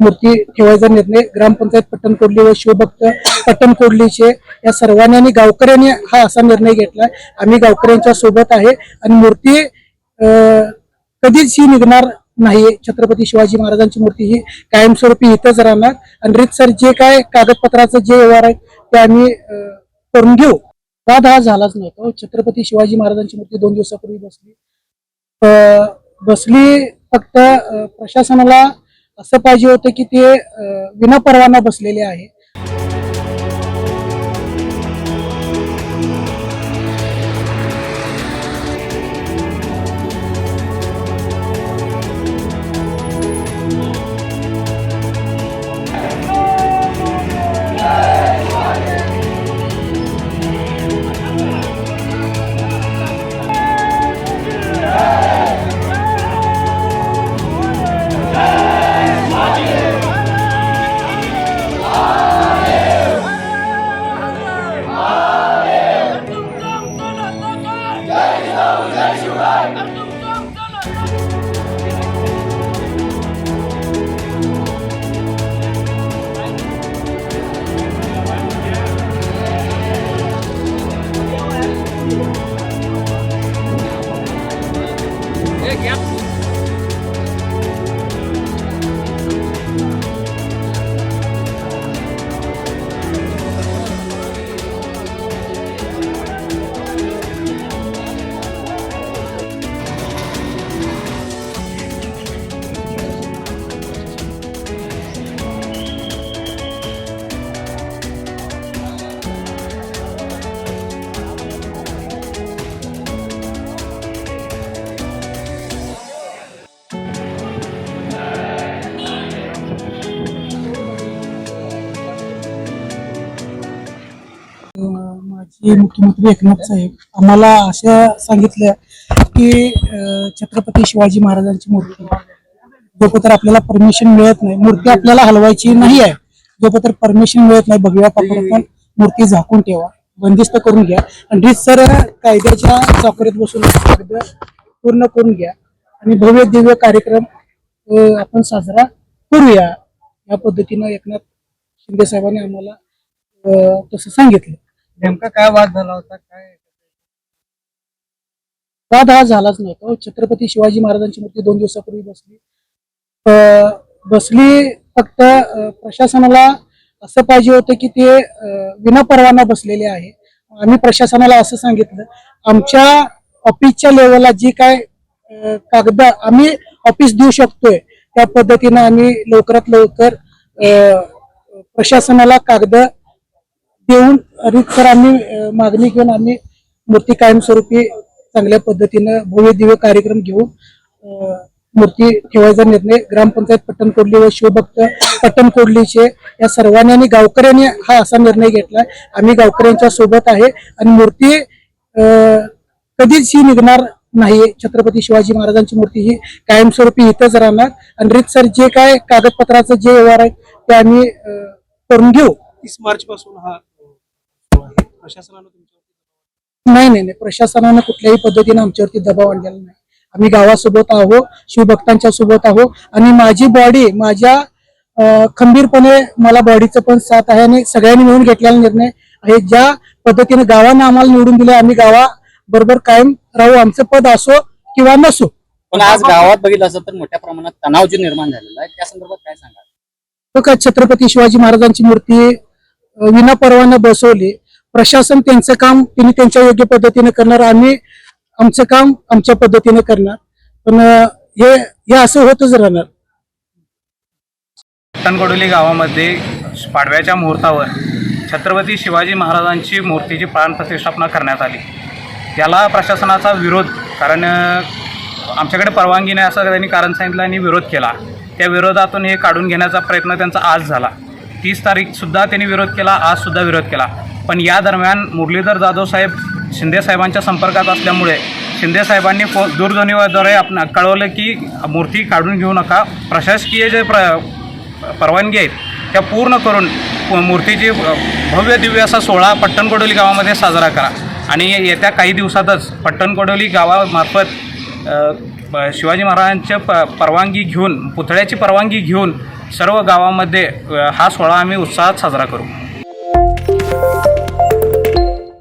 मूर्ती ठेवायचा निर्णय ग्रामपंचायत पट्टणकोडली व शिवभक्त पट्टणकोडलीचे या सर्वांनी आणि गावकऱ्यांनी हा असा निर्णय घेतलाय आम्ही गावकऱ्यांच्या सोबत आहे आणि मूर्ती कधीच ही निघणार नाही. छत्रपती शिवाजी महाराजांची मूर्ती ही कायमस्वरूपी इथंच राहणार. आणि रीतसर जे काय कागदपत्राचं जे व्यवहार आहे ते आम्ही करून घेऊ. वाद हा झालाच नव्हता. छत्रपती शिवाजी महाराजांची मूर्ती दोन दिवसापूर्वी बसली. बसली फक्त प्रशासनाला असं पाहिजे होतं की ते विनापरवाना बसलेले आहे. Abu Dhabi, माजी मुख्यमंत्री एकनाथ साहेब आम्हाला अशा सांगितलं की छत्रपती शिवाजी महाराजांची मूर्ती. जोपर्यंत आपल्याला परमिशन मिळत नाही मूर्ती आपल्याला हलवायची नाही आहे. जोपर्यंत परमिशन मिळत नाही भगव्या कापडातून मूर्ती झाकून ठेवा. बंदिस्त करून घ्या. आणि सर कायद्याच्या चाकरीत बसून पूर्ण करून घ्या. आणि भव्य दिव्य कार्यक्रम आपण साजरा करूया. या पद्धतीनं एकनाथ शिंदे साहेबांनी आम्हाला तसं सांगितलं. नेमका काय वाद झाला होता? काय? वाद हा झालाच नव्हता छत्रपती शिवाजी महाराजांची मूर्ती दोन दिवसापूर्वी बसली. बसली फक्त प्रशासनाला असं पाहिजे होतं की ते विना विनापरवाना बसलेले आहे. आम्ही प्रशासनाला असं सांगितलं. आमच्या ऑफिसच्या लेवलला जी काय कागद आम्ही ऑफिस देऊ शकतोय. त्या पद्धतीनं आम्ही लवकरात लवकर प्रशासनाला कागद देऊन रीतसर आम्ही मागणी घेऊन आम्ही मूर्ती कायमस्वरूपी चांगल्या पद्धतीनं भव्य दिव्य कार्यक्रम घेऊन मूर्ती ठेवायचा निर्णय ग्रामपंचायत पट्टणकोडली व शिवभक्त पट्टणकोडलीचे या सर्वांनी आणि गावकऱ्यांनी हा असा निर्णय घेतला आम्ही गावकऱ्यांच्या सोबत आहे आणि मूर्ती कधीच ही निघणार नाही छत्रपती शिवाजी महाराजांची मूर्ती ही कायमस्वरूपी इथंच राहणार. आणि रीतसर जे काय कागदपत्राचं जे व्यवहार आहे ते आम्ही करून घेऊ. तीस मार्च पासून हा प्रशासनानं नाही नाही नाही. प्रशासनानं कुठल्याही पद्धतीने आमच्यावरती दबाव आणलेला नाही. आम्ही गावासोबत आहो शिवभक्तांच्या सोबत आहो आणि माझी बॉडी माझ्या खंबीरपणे मला बॉडीचं पण साथ आहे आणि सगळ्यांनी मिळून घेतलेला निर्णय आहे. ज्या पद्धतीने गावानं आम्हाला निवडून दिले आम्ही गावा बरोबर कायम राहू आमचं पद असो किंवा नसो. पण आज गावात बघितलं असं तर मोठ्या प्रमाणात तणाव जो निर्माण झालेला आहे त्या संदर्भात काय सांगा तो काय छत्रपती शिवाजी महाराजांची मूर्ती अं, विनापरवानं बसवली प्रशासन त्यांचं काम त्यांनी त्यांच्या योग्य पद्धतीने करणार आम्ही आमचं काम आमच्या पद्धतीने करणार. पण हे हे असं होतच राहणार. पट्टणकोडोली गावामध्ये पाडव्याच्या मुहूर्तावर छत्रपती शिवाजी महाराजांची मूर्तीची प्राणप्रतिष्ठापना करण्यात आली. त्याला प्रशासनाचा विरोध कारण आमच्याकडे परवानगी नाही असं त्यांनी कारण सांगितलं आणि विरोध केला. त्या विरोधातून हे काढून घेण्याचा प्रयत्न त्यांचा आज झाला. तीस तारीखसुद्धा त्यांनी विरोध केला आजसुद्धा विरोध केला. पण या दरम्यान मुरलीधर जाधव साहेब शिंदे साहेबांच्या संपर्कात असल्यामुळे शिंदे साहेबांनी फो दूरध्वनीद्वारे आपण कळवलं की मूर्ती काढून घेऊ नका. प्रशासकीय जे प्र परवानगी आहेत त्या पूर्ण करून मूर्तीची भव्य दिव्य असा सोहळा पट्टणकोडोली गावामध्ये साजरा करा. आणि येत्या काही दिवसातच पट्टणकोडोली गावामार्फत शिवाजी महाराजांच्या प परवानगी घेऊन पुतळ्याची परवानगी घेऊन सर्व गावामध्ये हा सोहळा आम्ही उत्साहात साजरा करू.